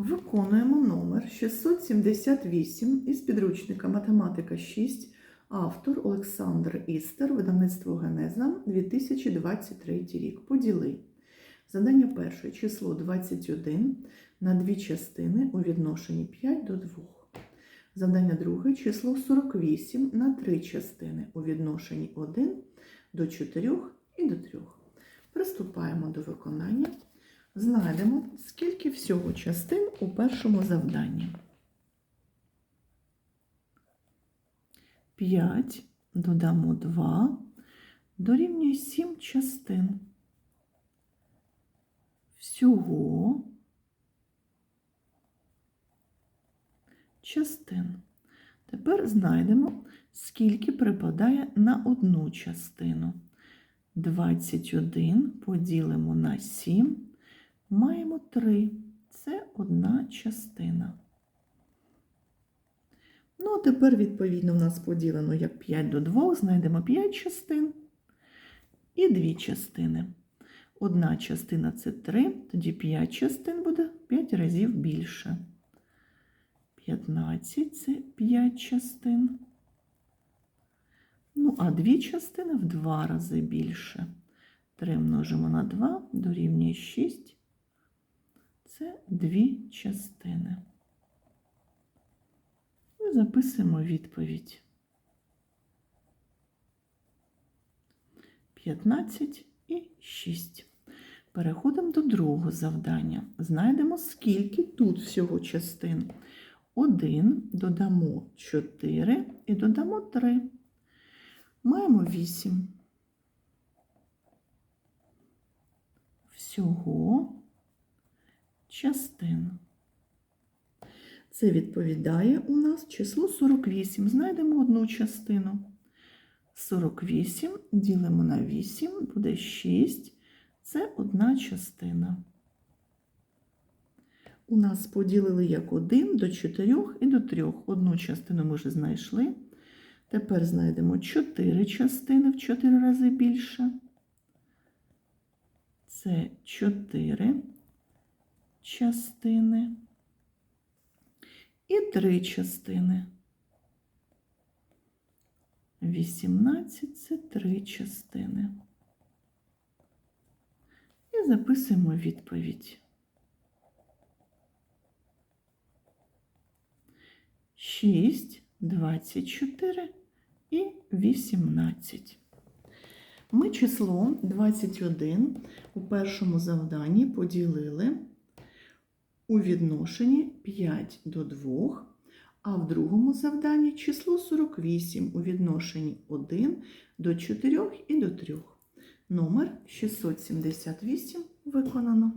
Виконуємо номер 678 із підручника Математика 6, автор Олександр Істер, видавництво Генеза, 2023 рік. Поділи. Задання перше число 21 на дві частини у відношенні 5 до 2. Завдання друге число 48 на три частини у відношенні 1 до 4 і до 3. Приступаємо до виконання. Знайдемо, скільки всього частин у першому завданні. 5 додамо 2 дорівнює 7 частин. Всього частин. Тепер знайдемо, скільки припадає на одну частину. 21 поділимо на 7, маємо 3. Це одна частина. Ну, а тепер, відповідно, в нас поділено як 5 до 2, знайдемо 5 частин і 2 частини. Одна частина це 3, тоді 5 частин буде 5 разів більше. 15 це 5 частин. Ну, а дві частини в два рази більше. 3 множимо на 2 дорівнює 6. Це дві частини. І записуємо відповідь. 15 і 6. Переходимо до другого завдання. Знайдемо, скільки тут всього частин. 1 додамо 4 і додамо 3. Маємо 8. Всього частин. Це відповідає у нас число 48. Знайдемо одну частину. 48 ділимо на 8, буде 6. Це одна частина. У нас поділили як 1 до 4 і до 3. Одну частину ми вже знайшли. Тепер знайдемо 4 частини в 4 рази більше. Це 4 частини і 3 частини. 18 це 3 частини. І записуємо відповідь. 6, 24 і 18. Ми число 21 у першому завданні поділили у відношенні 5 до 2, а в другому завданні число 48 у відношенні 1 до 4 і до 3. Номер 678 виконано.